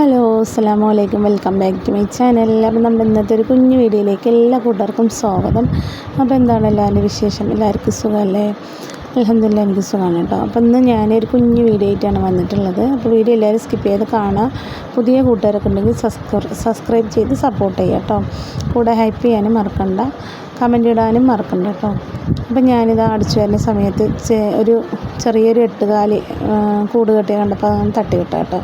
Hello അസ്സാം വലൈക്കും welcome back to my channel. അപ്പം നമ്മുടെ ഇന്നത്തെ ഒരു കുഞ്ഞു വീഡിയോയിലേക്ക് എല്ലാ കൂട്ടർക്കും സ്വാഗതം. അപ്പോൾ എന്താണ് എല്ലാവരുടെ വിശേഷം? എല്ലാവർക്കും സുഖമല്ലേ? അലഹമില്ല എനിക്ക് സുഖമാണ് കേട്ടോ. അപ്പോൾ ഇന്ന് ഞാനൊരു കുഞ്ഞു വീഡിയോ ആയിട്ടാണ് വന്നിട്ടുള്ളത്. അപ്പോൾ വീഡിയോ എല്ലാവരും സ്കിപ്പ് ചെയ്ത് കാണുക. പുതിയ കൂട്ടുകാരൊക്കെ ഉണ്ടെങ്കിൽ സബ്സ്ക്രൈ സബ്സ്ക്രൈബ് ചെയ്ത് സപ്പോർട്ട് ചെയ്യുക കേട്ടോ. കൂടെ ഹെൽപ്പ് ചെയ്യാനും മറക്കണ്ട. കമന്റ് ഇടാനും മറക്കണ്ട കേട്ടോ. അപ്പം ഞാനിത് അടിച്ചു വരുന്ന സമയത്ത് ഒരു ചെറിയൊരു എട്ടുകാലി കൂട് കെട്ടിയ കണ്ടപ്പോൾ തട്ടി കേട്ടോ.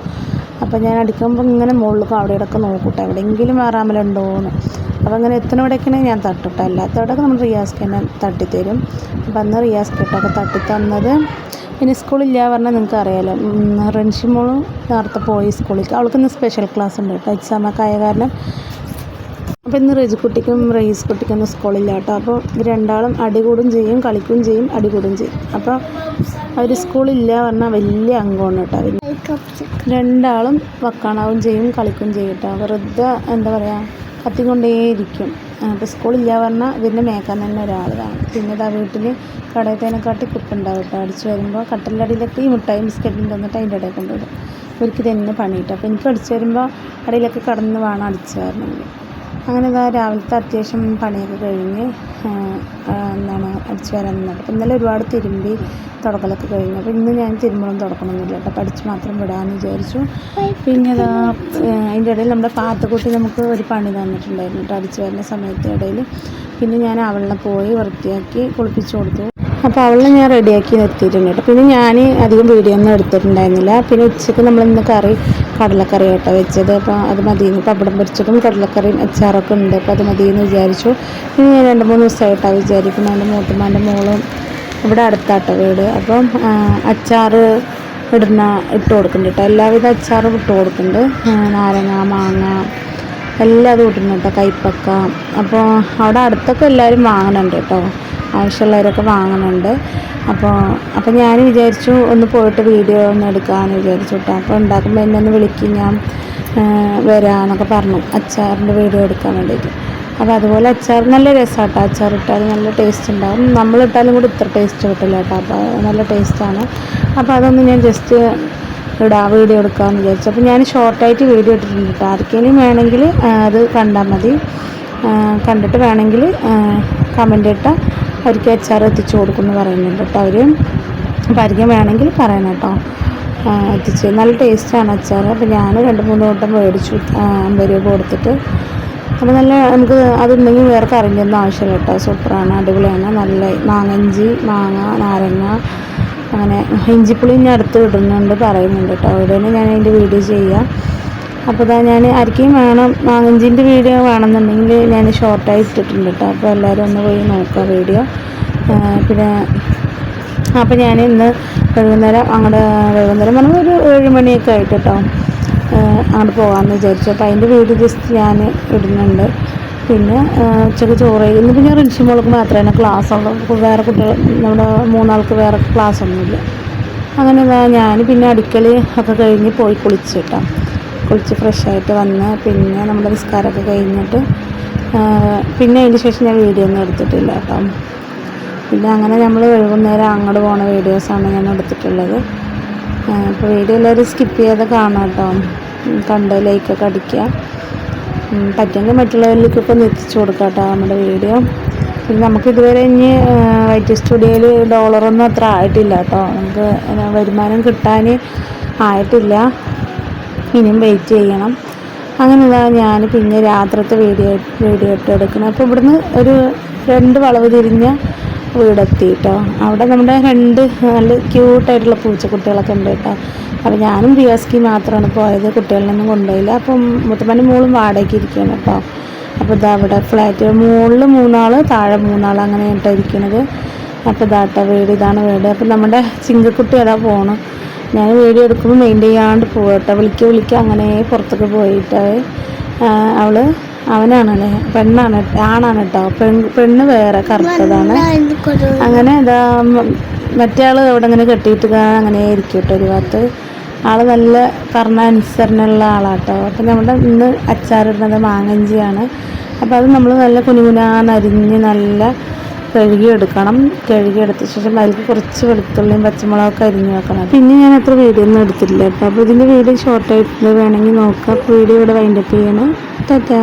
അപ്പോൾ ഞാൻ അടിക്കുമ്പോൾ ഇങ്ങനെ മുകളിലേക്കും അവിടെ ഇടയ്ക്ക് നോക്കൂട്ടോ. എവിടെയെങ്കിലും വേറാമലുണ്ടോയെന്ന് അപ്പോൾ അങ്ങനെ എത്തണവിടെയൊക്കെയാണ് ഞാൻ തട്ടിട്ടോ. അല്ലാത്തവിടെയൊക്കെ നമ്മൾ റിയാസ് തന്നെ തട്ടിത്തരും. അപ്പോൾ അന്ന് റിയാസ്ക്ക് ഇട്ടൊക്കെ തട്ടി തന്നത് പിന്നെ സ്കൂളില്ല പറഞ്ഞാൽ നിങ്ങൾക്ക് അറിയാലോ. റെൻഷിമോളും നേരത്തെ പോയി സ്കൂളിൽ അവൾക്ക് ഇന്ന് സ്പെഷ്യൽ ക്ലാസ് ഉണ്ട് കേട്ടോ. എക്സാമൊക്കെ ആയ കാരണം അപ്പോൾ ഇന്ന് റെജിക്കുട്ടിക്കും റയീസ് കുട്ടിക്കൊന്നും സ്കൂളില്ല കേട്ടോ. അപ്പോൾ രണ്ടാളും അടികൂടും ചെയ്യും കളിക്കുകയും ചെയ്യും അടികൂടും ചെയ്യും. അപ്പോൾ അവർ സ്കൂളില്ല പറഞ്ഞാൽ വലിയ അംഗമാണ് കേട്ടോ രണ്ടാളും വക്കാണാവും ചെയ്യും കളിക്കുകയും ചെയ്യും കേട്ടോ. വെറുതെ എന്താ പറയുക കത്തിക്കൊണ്ടേയിരിക്കും. അപ്പോൾ സ്കൂളില്ല പറഞ്ഞാൽ ഇതിന്റെ മേക്കാൻ തന്നെ ഒരാൾ കാണും പിന്നെ ഇതാ വീട്ടിൽ കടയത്തേനെക്കാട്ടി കുപ്പുണ്ടാവും കേട്ടോ. അടിച്ച് വരുമ്പോൾ കട്ടലിന്റെ അടിയിലൊക്കെ ഈ മിഠായി ബിസ്ക്കറ്റിന്റെ തന്നിട്ട് അതിന്റെ ഇടയിൽ കൊണ്ടുവിടും. ഇവർക്ക് തന്നെ പണി അപ്പോൾ എനിക്ക് അടിച്ച് വരുമ്പോൾ അടിയിലൊക്കെ കടന്ന് വേണം അടിച്ച് വരണമെങ്കിൽ. അങ്ങനെ ഇതാ രാവിലത്തെ അത്യാവശ്യം പണിയൊക്കെ കഴിഞ്ഞ് എന്താണ് അടിച്ചു വരാൻ നിന്നിട്ട് അപ്പം ഇന്നലെ ഒരുപാട് തിരുമ്പി തുടക്കലൊക്കെ കഴിഞ്ഞു. അപ്പോൾ ഇന്ന് ഞാൻ തിരുമ്പണം തുടക്കണമെന്നില്ല കേട്ടോ. പഠിച്ച് മാത്രം വിടാമെന്ന് വിചാരിച്ചു. പിന്നെ അതാ അതിന്റെ ഇടയിൽ നമ്മുടെ പാത്തക്കുട്ടി നമുക്ക് ഒരു പണി തന്നിട്ടുണ്ടായിരുന്നു കേട്ടോ അടിച്ചു വരുന്ന സമയത്ത് ഇടയിൽ. പിന്നെ ഞാൻ അവളിനെ പോയി വൃത്തിയാക്കി കുളിപ്പിച്ചു കൊടുത്തു. അപ്പോൾ അവളെ ഞാൻ റെഡിയാക്കി നിർത്തിയിട്ടുണ്ട് കേട്ടോ. പിന്നെ ഞാൻ അധികം വീഡിയോ ഒന്നും എടുത്തിട്ടുണ്ടായിരുന്നില്ല. പിന്നെ ഉച്ചയ്ക്ക് നമ്മൾ ഇന്ന് കറി കടലക്കറി കേട്ടോ വെച്ചത്. അപ്പോൾ അത് മതിയെന്ന് പപ്പടം പൊരിച്ചതും കടലക്കറിയും അച്ചാറൊക്കെ ഉണ്ട്. അപ്പോൾ അത് മതിയെന്ന് വിചാരിച്ചു. ഇനി ഞാൻ രണ്ട് മൂന്ന് ദിവസമായിട്ടാണ് വിചാരിക്കുന്നത് എന്റെ മൂത്തമ്മാന്റെ മോളും ഇവിടെ അടുത്താട്ടോ വീട്. അപ്പം അച്ചാറ് ഇടുന്ന ഇട്ട് കൊടുക്കുന്നുണ്ട് കേട്ടോ. എല്ലാവിധ അച്ചാറും ഇട്ട് കൊടുക്കുന്നുണ്ട്. നാരങ്ങ മാങ്ങ എല്ലാതും ഇടുന്നുണ്ട് കേട്ടോ. കൈപ്പക്ക. അപ്പോൾ അവിടെ അടുത്തൊക്കെ എല്ലാവരും വാങ്ങുന്നുണ്ട് കേട്ടോ. ആവശ്യമുള്ളവരൊക്കെ വാങ്ങുന്നുണ്ട്. അപ്പോൾ അപ്പോൾ ഞാൻ വിചാരിച്ചു ഒന്ന് പോയിട്ട് വീഡിയോ ഒന്ന് എടുക്കാമെന്ന് വിചാരിച്ചു കേട്ടോ അപ്പോൾ ഉണ്ടാക്കുമ്പോൾ എന്നെ ഒന്ന് വിളിക്കും ഞാൻ വരാമെന്നൊക്കെ പറഞ്ഞു. അച്ചാറിന്റെ വീഡിയോ എടുക്കാൻ വേണ്ടിയിട്ട് അപ്പോൾ അതുപോലെ അച്ചാർ നല്ല രസമാണ് കേട്ടോ അച്ചാർ ഇട്ടാൽ നല്ല ടേസ്റ്റ് ഉണ്ടാവും. നമ്മളിട്ടാലും കൂടി ഇത്ര ടേസ്റ്റ് കിട്ടില്ല കേട്ടോ അപ്പോൾ നല്ല ടേസ്റ്റാണ് അപ്പോൾ അതൊന്ന് ഞാൻ ജസ്റ്റ് ഇടാം വീഡിയോ എടുക്കാമെന്ന് വിചാരിച്ചു. അപ്പോൾ ഞാൻ ഷോർട്ടായിട്ട് വീഡിയോ ഇട്ടിട്ടുണ്ട് കേട്ടോ ആർക്കെങ്കിലും വേണമെങ്കിൽ അത് കണ്ടാൽ മതി. കണ്ടിട്ട് വേണമെങ്കിൽ കമന്റ് ഇട്ടാൽ അവർക്ക് അച്ചാർ എത്തിച്ചു കൊടുക്കുമെന്ന് പറയുന്നുണ്ട് കേട്ടോ അവർ ആർക്കും വേണമെങ്കിൽ പറയണം കേട്ടോ. എത്തിച്ച്. നല്ല ടേസ്റ്റാണ് അച്ചാർ അപ്പോൾ ഞാൻ രണ്ട് മൂന്ന് വട്ടം മേടിച്ചു. അമ്പത് രൂപ കൊടുത്തിട്ട്. അപ്പോൾ നല്ല നമുക്ക് അതുണ്ടെങ്കിൽ വേറെ കറിഞ്ഞൊന്നും ആവശ്യമില്ല കേട്ടോ. സൂപ്പറാണ് അടിപൊളിയാണ്. നല്ല മാങ്ങഞ്ചി മാങ്ങ നാരങ്ങ അങ്ങനെ ഇഞ്ചിപ്പുളി ഞാൻ അടുത്ത് ഇടുന്നുണ്ട് പറയുന്നുണ്ട് കേട്ടോ. അവിടെയാണ് ഞാൻ അതിന്റെ വീഡിയോ ചെയ്യുക അപ്പോൾ ഇതാ ഞാൻ ആർക്കും വേണം. മാങ്ങഞ്ചിന്റെ വീഡിയോ വേണമെന്നുണ്ടെങ്കിൽ ഞാൻ ഷോർട്ടായി ഇട്ടിട്ടുണ്ട് കേട്ടോ അപ്പോൾ എല്ലാവരും ഒന്ന് പോയി നോക്കുക വീഡിയോ. പിന്നെ അപ്പോൾ ഞാൻ ഇന്ന് വൈകുന്നേരം അങ്ങോട്ട് വൈകുന്നേരം പറഞ്ഞാൽ ഒരു ഏഴ് മണിയൊക്കെ ആയിട്ട് കേട്ടോ അങ്ങോട്ട് പോകാമെന്ന് വിചാരിച്ചു. അപ്പോൾ അതിന്റെ വീഡിയോ ജസ്റ്റ് ഞാൻ ഇടുന്നുണ്ട്. പിന്നെ ഉച്ചയ്ക്ക് ചോറ് ഇന്ന് പിന്നെ റിൻഷി മോൾക്ക് മാത്രമേ ക്ലാസ് ഉള്ളൂ. വേറെ കുട്ടികൾ നമ്മുടെ മൂന്നാൾക്ക് വേറെ ക്ലാസ് ഒന്നുമില്ല. അങ്ങനെ ഞാൻ പിന്നെ അടുക്കളി ഒക്കെ കഴിഞ്ഞ് പോയി കുളിച്ച് കേട്ടോ കുളിച്ച് ഫ്രഷായിട്ട് വന്ന് പിന്നെ നമ്മുടെ നിസ്കാരമൊക്കെ കഴിഞ്ഞിട്ട് പിന്നെ അതിന് ശേഷം ഞാൻ വീഡിയോ ഒന്നും എടുത്തിട്ടില്ല കേട്ടോ. പിന്നെ അങ്ങനെ നമ്മൾ വൈകുന്നേരം അങ്ങോട്ട് പോണ വീഡിയോസാണ് ഞാൻ എടുത്തിട്ടുള്ളത്. അപ്പോൾ വീഡിയോ എല്ലാവരും സ്കിപ്പ് ചെയ്ത് കാണാം കേട്ടോ. കണ്ട് ലൈക്കൊക്കെ അടിക്കുക. പറ്റുമെങ്കിൽ മറ്റുള്ളവരിലേക്കൊക്കെ ഒന്ന് എത്തിച്ചു കൊടുക്കാം കേട്ടോ നമ്മുടെ വീഡിയോ പിന്നെ നമുക്ക് ഇതുവരെ ഇനി വൈറ്റ് സ്റ്റുഡിയോയിൽ ഡോളറൊന്നും അത്ര ആയിട്ടില്ല കേട്ടോ. നമുക്ക് വരുമാനം കിട്ടാൻ ആയിട്ടില്ല. ഇനിയും വെയിറ്റ് ചെയ്യണം. അങ്ങനെ ഇതാ ഞാൻ പിന്നെ രാത്രിത്തെ വീഡിയോ വീഡിയോ ഇട്ട് എടുക്കണം അപ്പോൾ ഇവിടുന്ന് ഒരു രണ്ട് വളവ് തിരിഞ്ഞ വീടെത്തി കേട്ടോ അവിടെ നമ്മുടെ രണ്ട് നല്ല ക്യൂട്ടായിട്ടുള്ള പൂച്ചക്കുട്ടികളൊക്കെ ഉണ്ട് കേട്ടോ അപ്പോൾ ഞാനും റിയാസ്കി മാത്രമാണ് പോയത്. കുട്ടികളിലൊന്നും കൊണ്ടുപോയില്ല. അപ്പം മുത്തപ്പന്റെ മോളും വാടകയ്ക്ക് ഇരിക്കുകയാണ് കേട്ടോ അപ്പോൾ ഇതാ അവിടെ ഫ്ലാറ്റ് മുകളിൽ മൂന്നാൾ താഴെ മൂന്നാൾ അങ്ങനെ കേട്ടോ ഇരിക്കുന്നത് അപ്പോൾ ഇതാട്ട വീട് ഇതാണ് വീട്. അപ്പം നമ്മുടെ ചിങ്കക്കുട്ടി അതാ പോകണം ഞാൻ വീഡിയോ എടുക്കുമ്പോൾ മെയിൻ ചെയ്യാണ്ട് പോകട്ടെ കേട്ടോ വിളിക്ക് വിളിക്കുക അങ്ങനെ പുറത്തൊക്കെ പോയിട്ട് അവൾ അവനാണ് പെണ്ണാണ് ആണാണ് കേട്ടോ പെൺ പെണ്ണ് വേറെ കറുത്തതാണ്. അങ്ങനെ മ- മറ്റേ ആൾ അവിടെ അങ്ങനെ കെട്ടിയിട്ട് അങ്ങനെ ഇരിക്കും കേട്ടോ ഒരു ഭാഗത്ത്. ആൾ നല്ല അനുസരണമുള്ള ആളാട്ടോ അപ്പം നമ്മുടെ ഇന്ന് അച്ചാറിടുന്നത് മാങ്ങഞ്ചിയാണ്. അപ്പോൾ അത് നമ്മൾ നല്ല കുനുകുനാന്നരിഞ്ഞ് നല്ല കഴുകിയെടുക്കണം. കഴുകിയെടുത്ത ശേഷം അതിലേക്ക് കുറച്ച് വെളുത്തുള്ളിയും പച്ചമുളകൊക്കെ അരിഞ്ഞ് വെക്കണം. പിന്നെ ഞാൻ അത്ര വീഡിയോ ഒന്നും എടുത്തിട്ടില്ല. അപ്പോൾ ഇതിന്റെ വീഡിയോ ഷോർട്ടായിട്ട് വേണമെങ്കിൽ നോക്കാം. വീഡിയോ ഇവിടെ വൈൻഡപ്പ് ചെയ്യണം. ടാറ്റാ